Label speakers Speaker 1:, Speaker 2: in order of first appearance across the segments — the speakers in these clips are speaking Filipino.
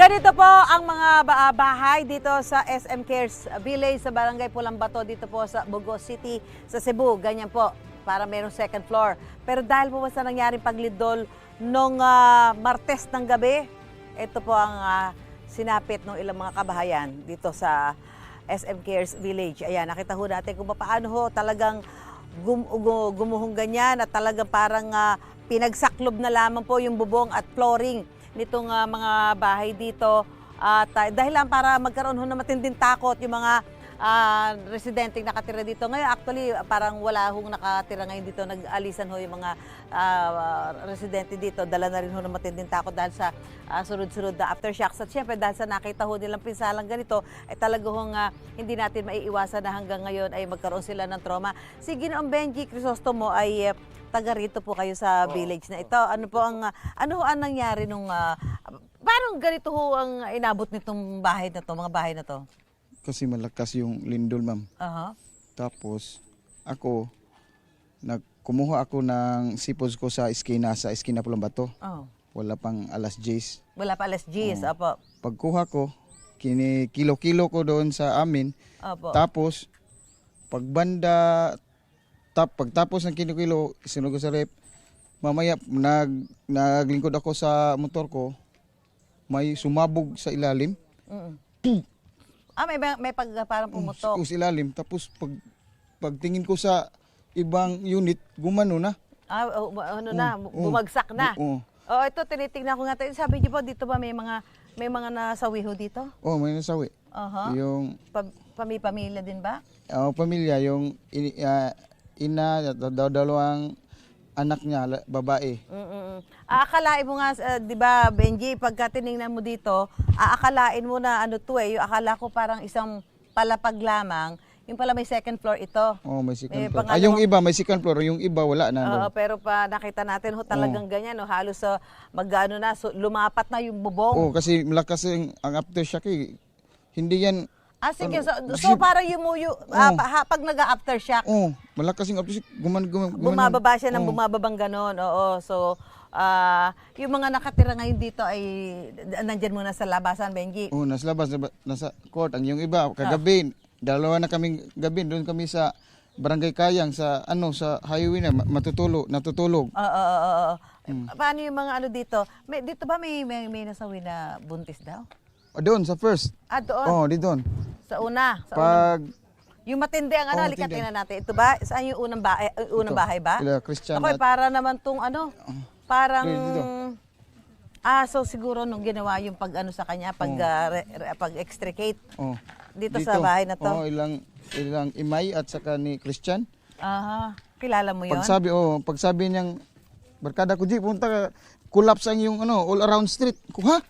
Speaker 1: Ganito po ang mga ba- bahay dito sa SM Cares Village sa Barangay Pulambato dito po sa Bugos City sa Cebu. Ganyan po para merong second floor. Pero dahil po sa nangyaring paglidol nung ah, Martes ng gabi, ito po ang ah, sinapit ng ilang mga kabahayan dito sa SM Cares Village. Ayan, nakita ho natin kung paano ho talagang gum, gu- gumuhong ganyan at talagang parang ah, pinagsaklob na lamang po yung bubong at flooring nitong ah, mga bahay dito. At ah, dahil lang para magkaroon ho ng matinding takot yung mga ah, residenteng nakatira dito. Ngayon actually parang wala hong nakatira ngayon dito. Nag-alisan ho yung mga ah, residente dito. Dala na rin ho ng matinding takot dahil sa ah, sunod-sunod na aftershocks. At syempre dahil sa nakita ho nilang pinsalang ganito, ay talaga hong ah, hindi natin maiiwasan na hanggang ngayon ay magkaroon sila ng trauma. Si Ginoong Benji Crisostomo ay eh, taga rito po kayo sa village na ito. Ano po ang ano ho ang nangyari nung ah, paano ganito ho ang inabot nitong bahay na to, mga bahay na to?
Speaker 2: Kasi malakas yung lindol, ma'am.
Speaker 1: Aha.
Speaker 2: Tapos, ako, nagkumuha ako ng sipos ko sa eskina, sa eskina Pulambato.
Speaker 1: Oh.
Speaker 2: Wala pang alas 10.
Speaker 1: Wala pa alas G's, opo.
Speaker 2: Pagkuha ko, kini kilo-kilo ko doon sa amin.
Speaker 1: Opo.
Speaker 2: Tapos, pagbanda, tap, pagtapos ng kilo-kilo, sinugod ko sa rep, mamaya, nag, naglingkod ako sa motor ko, may sumabog sa ilalim.
Speaker 1: Mm. Ah, may, ba- may pag parang pumutok.
Speaker 2: Ko sa ilalim. Tapos, pag, pagtingin ko sa ibang unit, gumano na.
Speaker 1: Ah, oh, ano na,
Speaker 2: Oo.
Speaker 1: bumagsak na.
Speaker 2: Oo.
Speaker 1: Oh, ito tinitingnan ko nga. tayo. Sabi niyo po dito ba may mga may mga nasawi ho dito?
Speaker 2: Oh, may nasawi.
Speaker 1: Aha.
Speaker 2: Yung
Speaker 1: Pa, pami-pamilya din ba?
Speaker 2: oh, pamilya, yung ini- ah, ina, daw dalawang anak niya, babae.
Speaker 1: Mm-mm. Aakalain mo nga, uh, di ba, Benji, pagka tinignan mo dito, aakalain mo na ano to eh, yung akala ko parang isang palapag lamang, yung pala may second floor ito.
Speaker 2: Oh, may second
Speaker 1: May
Speaker 2: floor. Ah, yung iba may second floor, yung iba wala na.
Speaker 1: Oo,
Speaker 2: no?
Speaker 1: pero pa nakita natin ho talagang ganyan, no, halos sa magano na, so, lumapat na yung bubong.
Speaker 2: Oh, kasi malakas ang, ang aftershock eh. Hindi yan,
Speaker 1: Ah, sige, so,
Speaker 2: Ano,
Speaker 1: so para yumuyo, ah, pa- ha, pag nag-aftershock,
Speaker 2: oh, malakas ang aftershock. Guman, guman, guman-
Speaker 1: bumababa siya ng
Speaker 2: Oh.
Speaker 1: bumababang ganon. Oo, so ah, yung mga nakatira ngayon dito ay nandyan muna sa labasan, Benji.
Speaker 2: Oh, nasa labas, nasa, nasa court. Ang yung iba, kagabi, dalawa na kaming gabi, doon kami sa Barangay Kayang, sa ano, sa highway na, ma- matutulog, natutulog.
Speaker 1: Oo, oo, oo, oo.
Speaker 2: Hmm.
Speaker 1: Paano yung mga ano dito? May, dito ba may, may, may nasawi na buntis daw?
Speaker 2: Ah, doon, sa first.
Speaker 1: Ah, doon.
Speaker 2: Oh, di doon.
Speaker 1: Sa una. Sa una.
Speaker 2: Pag,
Speaker 1: Yung matindi ang ano,
Speaker 2: Oh,
Speaker 1: tingnan natin. Ito ba? Saan yung unang bahay, uh, unang
Speaker 2: Ito.
Speaker 1: bahay ba?
Speaker 2: Sila Christian
Speaker 1: Ako,
Speaker 2: at-
Speaker 1: para naman tong ano, parang...
Speaker 2: Dito, dito.
Speaker 1: Ah, so siguro nung ginawa yung pag ano sa kanya, pag, ah, re- re- pag extricate
Speaker 2: oh.
Speaker 1: dito, sa bahay na to.
Speaker 2: Oh, ilang, ilang imay at saka ni Christian.
Speaker 1: Aha. Kilala mo yon?
Speaker 2: Pagsabi, oh, pagsabi niyang, barkada ko, G, punta ka, collapse ang yung ano, all around street. Ko, ha?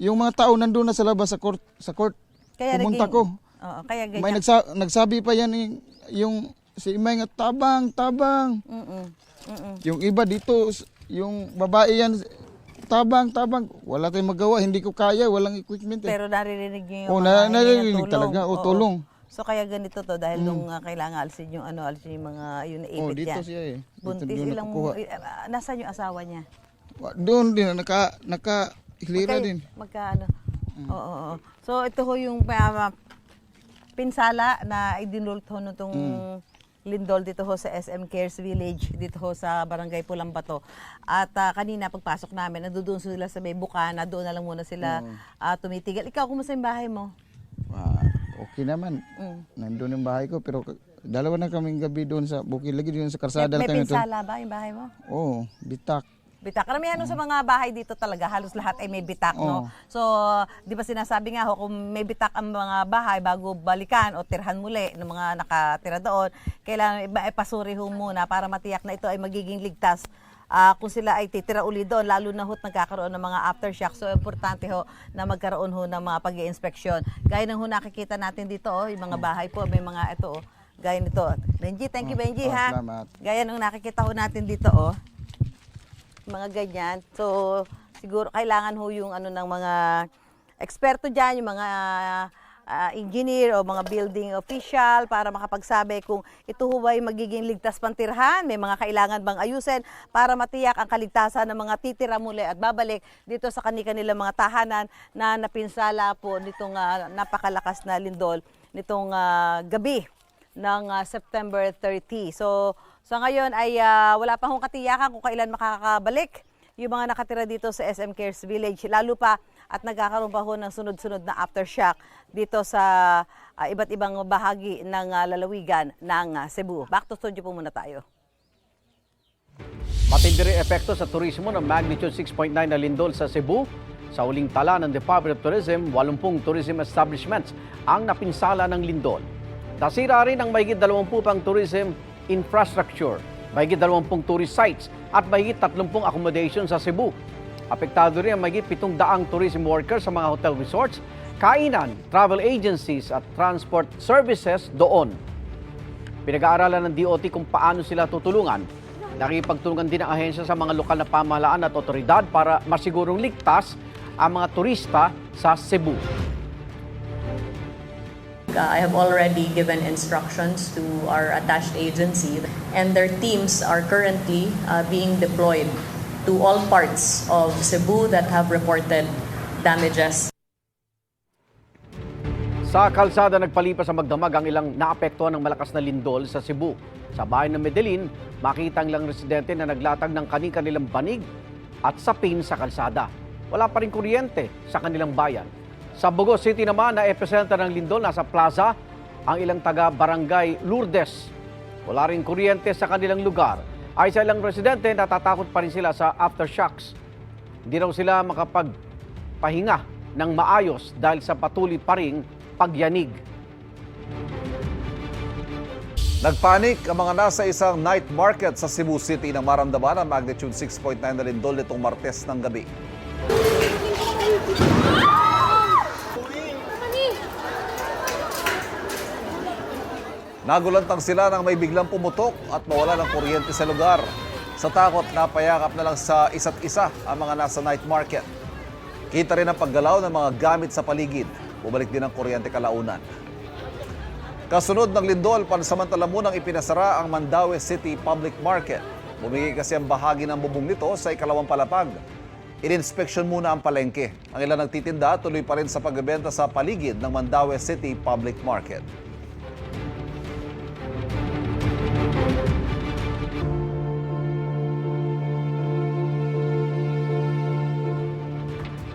Speaker 2: Yung mga tao nandun na sa labas sa court, sa court. Pumunta
Speaker 1: naging-
Speaker 2: ko.
Speaker 1: Oo, kaya ganyan.
Speaker 2: May nagsa, nagsabi pa yan yung, yung si Imay nga tabang, tabang.
Speaker 1: Mm-mm. Mm-mm.
Speaker 2: Yung iba dito, yung babae yan, tabang, tabang. Wala tayong magawa, hindi ko kaya, walang equipment. Eh.
Speaker 1: Pero naririnig niyo yung
Speaker 2: Oh,
Speaker 1: mga
Speaker 2: na- naririnig
Speaker 1: tulong.
Speaker 2: talaga, oh,
Speaker 1: Oo.
Speaker 2: tulong. Mm.
Speaker 1: So kaya ganito to dahil nung ah, kailangan alisin yung ano, alisin yung mga yun
Speaker 2: oh,
Speaker 1: naipit
Speaker 2: dito
Speaker 1: yan.
Speaker 2: siya eh. Dito
Speaker 1: Buntis
Speaker 2: doon
Speaker 1: ilang
Speaker 2: nakukuha.
Speaker 1: eh, ah, nasaan yung asawa niya?
Speaker 2: Wa- Doon din, naka, naka, hilira
Speaker 1: Magkay-
Speaker 2: din.
Speaker 1: Magkaano?
Speaker 2: Mm.
Speaker 1: Oo, oo, oo. So ito ho yung uh, pinsala na idinult ho nitong
Speaker 2: Mm.
Speaker 1: lindol dito ho sa SM Cares Village dito ho sa Barangay Pulambato. At ah, kanina pagpasok namin, nandoon sila sa may bukana, doon na lang muna sila ah, tumitigal. Ikaw, kumusta yung bahay mo?
Speaker 2: Ah, okay naman.
Speaker 1: Mm.
Speaker 2: Nandun yung bahay ko, pero dalawa na kaming gabi doon sa bukid lagi doon sa karsada.
Speaker 1: may, may pinsala ba yung bahay mo?
Speaker 2: Oo, bitak.
Speaker 1: Bitak. Karamihan
Speaker 2: Mm.
Speaker 1: sa mga bahay dito talaga, halos lahat ay may bitak, no? So, di ba sinasabi nga ho, kung may bitak ang mga bahay bago balikan o tirhan muli ng mga nakatira doon, kailangan iba ipasuri ho muna para matiyak na ito ay magiging ligtas Ah, kung sila ay titira uli doon, lalo na ho't nagkakaroon ng mga aftershock. So, importante ho na magkaroon ho ng mga pag inspeksyon Gaya ng ho nakikita natin dito, oh, yung mga bahay po, may mga ito, oh, gaya nito. Benji, thank you,
Speaker 2: Oh,
Speaker 1: Benji,
Speaker 2: oh,
Speaker 1: ha?
Speaker 2: salamat.
Speaker 1: Gaya nung nakikita ho natin dito, oh mga ganyan. So, siguro kailangan ho yung ano ng mga eksperto diyan, yung mga ah, engineer o mga building official para makapagsabi kung ito ho ba'y magiging ligtas pantirhan, may mga kailangan bang ayusin para matiyak ang kaligtasan ng mga titira muli at babalik dito sa kanilang mga tahanan na napinsala po nitong ah, napakalakas na lindol nitong ah, gabi ng ah, September 30. So sa ngayon ay ah, wala pa hong katiyakan kung kailan makakabalik yung mga nakatira dito sa SM Cares Village. Lalo pa at nagkakaroon pa ho ng sunod-sunod na aftershock dito sa ah, iba't ibang bahagi ng ah, lalawigan ng ah, Cebu. Back to studio po muna tayo.
Speaker 3: Matindi rin epekto sa turismo ng magnitude 6.9 na lindol sa Cebu. Sa uling tala ng Department of Tourism, 80 tourism establishments ang napinsala ng lindol. Nasira rin ang mahigit 20 pang tourism infrastructure, mahigit 20 tourist sites at mahigit 30 accommodation sa Cebu. Apektado rin ang mahigit 700 tourism workers sa mga hotel resorts, kainan, travel agencies at transport services doon. Pinag-aaralan ng DOT kung paano sila tutulungan. Nakipagtulungan din ang ahensya sa mga lokal na pamahalaan at otoridad para masigurong ligtas ang mga turista sa Cebu.
Speaker 4: Uh, I have already given instructions to our attached agency, and their teams are currently uh, being deployed to all parts of Cebu that have reported damages.
Speaker 3: Sa kalsada nagpalipas sa magdamag ang ilang naapektuhan ng malakas na lindol sa Cebu. Sa bayan ng Medellin, makita ang ilang residente na naglatag ng kani-kanilang banig at sapin sa kalsada. Wala pa rin kuryente sa kanilang bayan. Sa Bogos City naman na epicenter ng lindol nasa plaza ang ilang taga-barangay Lourdes. Wala rin kuryente sa kanilang lugar. Ay sa ilang residente, natatakot pa rin sila sa aftershocks. Hindi raw sila makapagpahinga ng maayos dahil sa patuloy pa ring pagyanig.
Speaker 5: Nagpanik ang mga nasa isang night market sa Cebu City nang maramdaman ang magnitude 6.9 na lindol nitong Martes ng gabi. Nagulantang sila nang may biglang pumutok at mawala ng kuryente sa lugar. Sa takot, napayakap na lang sa isa't isa ang mga nasa night market. Kita rin ang paggalaw ng mga gamit sa paligid. Bumalik din ang kuryente kalaunan. Kasunod ng lindol, pansamantala munang ipinasara ang Mandaue City Public Market. Bumigay kasi ang bahagi ng bubong nito sa ikalawang palapag. Ininspeksyon muna ang palengke. Ang ilan nagtitinda tuloy pa rin sa pagbebenta sa paligid ng Mandaue City Public Market.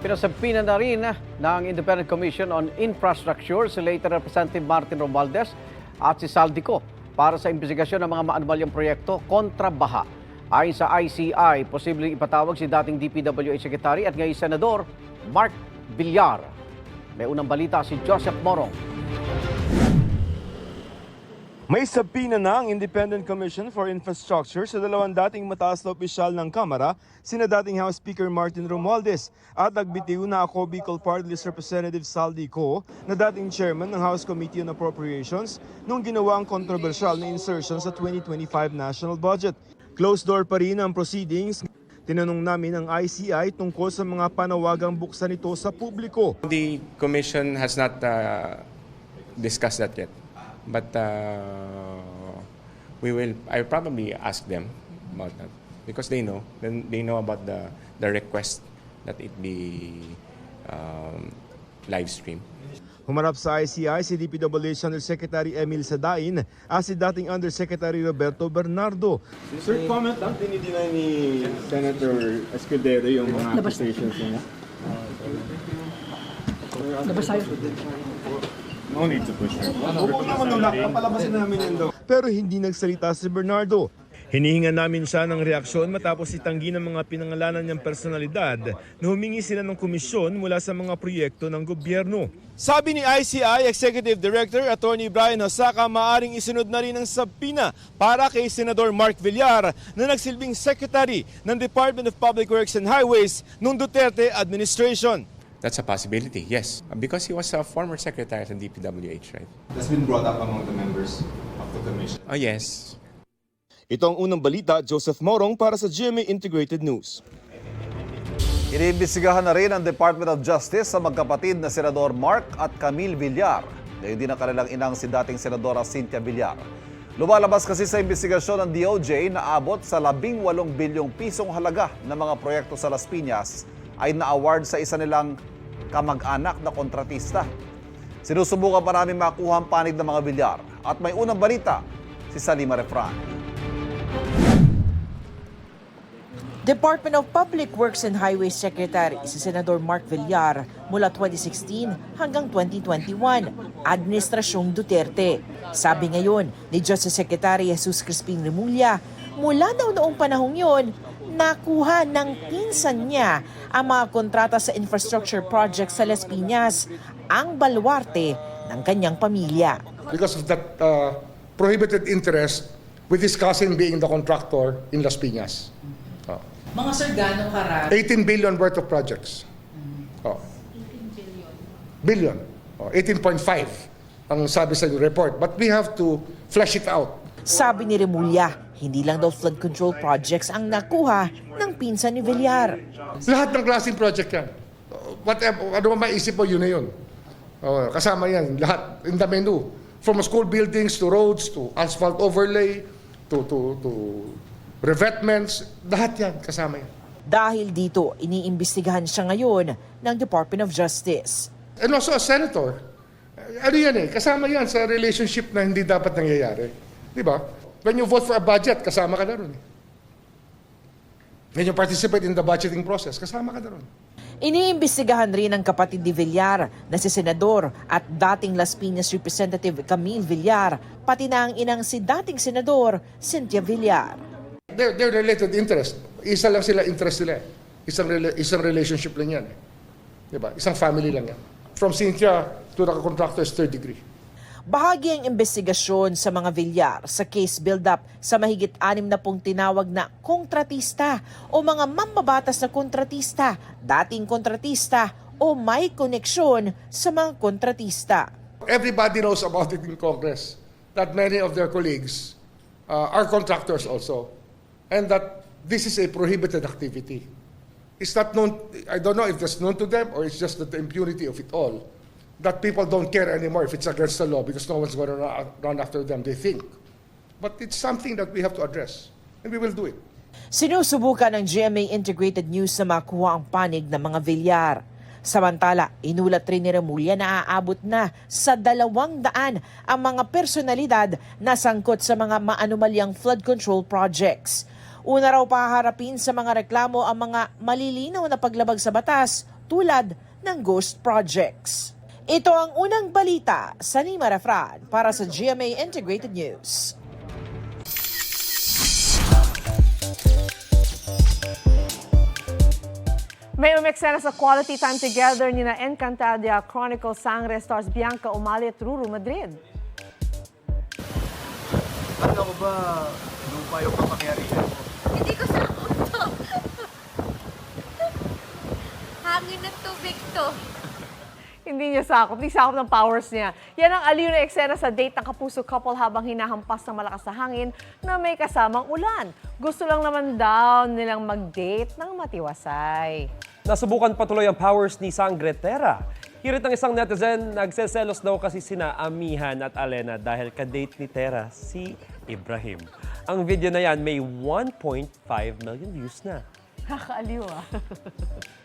Speaker 3: Pinasabpina na rin ng Independent Commission on Infrastructure si later Representative Martin Romualdez at si Saldico para sa investigasyon ng mga maanumalyang proyekto kontra baha. Ayon sa ICI, posibleng ipatawag si dating DPWH Secretary at ngayon Senador Mark Villar. May unang balita si Joseph Morong.
Speaker 6: May sabina na ang Independent Commission for Infrastructure sa dalawang dating mataas na opisyal ng Kamara, sina dating House Speaker Martin Romualdez at nagbitiw na ako Bicol Party List Representative Saldi Co na dating chairman ng House Committee on Appropriations nung ginawa ang kontrobersyal na insertion sa 2025 national budget. Closed door pa rin ang proceedings. Tinanong namin ang ICI tungkol sa mga panawagang buksan ito sa publiko.
Speaker 7: The commission has not uh, discussed that yet, but uh, we will. I will probably ask them about that because they know. Then they know about the the request that it be um, live stream.
Speaker 6: Humarap sa ICI si DPWH Undersecretary Emil Sadain at si dating Undersecretary Roberto Bernardo.
Speaker 8: Sir, comment lang, dinideny ni Senator Escudero yung mga accusations niya. No need to push her.
Speaker 6: Pero hindi nagsalita si Bernardo. Hinihinga namin siya ng reaksyon matapos itanggi ng mga pinangalanan niyang personalidad na humingi sila ng komisyon mula sa mga proyekto ng gobyerno. Sabi ni ICI Executive Director Attorney Brian Hosaka maaring isunod na rin ang sabina para kay Senador Mark Villar na nagsilbing Secretary ng Department of Public Works and Highways noong Duterte administration.
Speaker 7: That's a possibility. Yes, because he was a former secretary at the DPWH, right?
Speaker 8: That's been brought up among the members of the commission.
Speaker 7: Oh yes,
Speaker 6: Ito ang unang balita, Joseph Morong para sa GMA Integrated News.
Speaker 5: Iniimbestigahan na rin ng Department of Justice sa magkapatid na Senador Mark at Camille Villar. Gayon din ang kanilang inang si dating Senadora Cynthia Villar. Lumalabas kasi sa investigasyon ng DOJ na abot sa 18 bilyong pisong halaga ng mga proyekto sa Las Piñas ay na-award sa isa nilang kamag-anak na kontratista. Sinusubukan pa namin makuha ang panig ng mga Villar. At may unang balita, si Salima Refran.
Speaker 9: Department of Public Works and Highways Secretary si Senador Mark Villar mula 2016 hanggang 2021, Administrasyong Duterte. Sabi ngayon ni Justice Secretary Jesus Crispin Remulla, mula daw noong panahong yon, nakuha ng pinsan niya ang mga kontrata sa infrastructure project sa Las Piñas, ang baluarte ng kanyang pamilya.
Speaker 10: because of that uh, prohibited interest with his cousin being the contractor in Las Piñas. Oh.
Speaker 9: Mga sir, gano'ng karami?
Speaker 10: 18 billion worth of projects. Oh. Billion. Oh, 18.5 ang sabi sa report. But we have to flesh it out.
Speaker 9: Sabi ni Remulla, hindi lang daw flood control projects ang nakuha ng pinsan ni Villar.
Speaker 10: Lahat ng klaseng project yan. Whatever, ano man maisip mo, yun na yun. Oh, kasama yan, lahat in the menu. From school buildings to roads to asphalt overlay to to to revetments, lahat yan kasama yan.
Speaker 9: Dahil dito, iniimbestigahan siya ngayon ng Department of Justice.
Speaker 10: And also a senator, ano yan eh, kasama yan sa relationship na hindi dapat nangyayari. Di ba? When you vote for a budget, kasama ka na ron. eh. When you participate in the budgeting process, kasama ka na ron.
Speaker 9: Iniimbestigahan rin ng kapatid ni Villar na si Senador at dating Las Piñas Representative Camille Villar, pati na ang inang si dating Senador Cynthia Villar.
Speaker 10: They're, they're related interest. Isa lang sila interest nila. eh. Isang, rela- isang relationship lang yan. eh. Di ba? Isang family lang yan. From Cynthia to the contractor is third degree.
Speaker 9: Bahagi ang investigasyon sa mga Villar sa case build-up sa mahigit anim na pong tinawag na kontratista o mga mambabatas na kontratista, dating kontratista o may koneksyon sa mga kontratista.
Speaker 10: Everybody knows about it in Congress that many of their colleagues uh, are contractors also, and that this is a prohibited activity. It's not known, I don't know if that's known to them or it's just the impunity of it all, that people don't care anymore if it's against the law because no one's going to run after them, they think. But it's something that we have to address, and we will do it.
Speaker 9: Sinusubukan ng GMA Integrated News na makuha ang panig ng mga Villar. Samantala, inulat rin ni Remulla na aabot na sa dalawang daan ang mga personalidad na sangkot sa mga maanumalyang flood control projects. Una raw paharapin sa mga reklamo ang mga malilinaw na paglabag sa batas tulad ng ghost projects. Ito ang unang balita sa Nima Refran para sa GMA Integrated News.
Speaker 11: May umeksena sa quality time together ni na Encantadia Chronicle Sangre stars Bianca Umali at Ruru Madrid.
Speaker 12: Hindi ko sa. Hangin ng tubig to.
Speaker 11: Hindi niya sakop, hindi sakop ng powers niya. Yan ang aliw na eksena sa date ng kapuso couple habang hinahampas ng malakas na hangin na may kasamang ulan. Gusto lang naman daw nilang mag-date ng matiwasay.
Speaker 13: Nasubukan patuloy ang powers ni Sangretera. Hirit ng isang netizen, nagseselos daw kasi sina Amihan at Alena dahil kadate ni Tera si Ibrahim. Ang video na yan may 1.5 million views na.
Speaker 11: Nakakaaliw ah.